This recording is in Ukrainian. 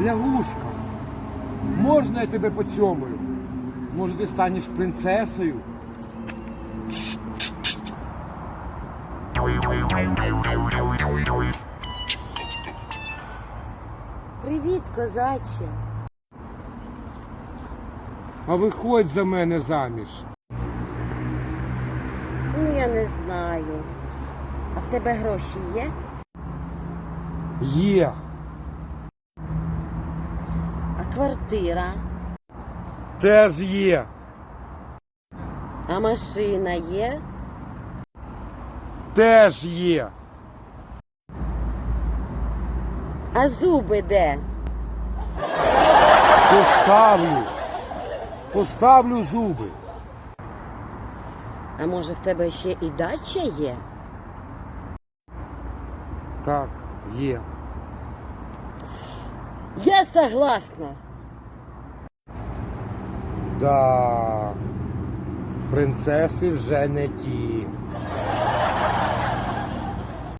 Лягушка, можна я тебе поцьомаю? Може, ти станеш принцесою? Привіт, козаче. А виходь за мене заміж. Ну, я не знаю. А в тебе гроші є? Є. Квартира? Теж є. А машина є? Теж є. А зуби де? Поставлю. Поставлю зуби. А може в тебе ще і дача є? Так, є. Я согласна. Да. Принцеси вже не ті.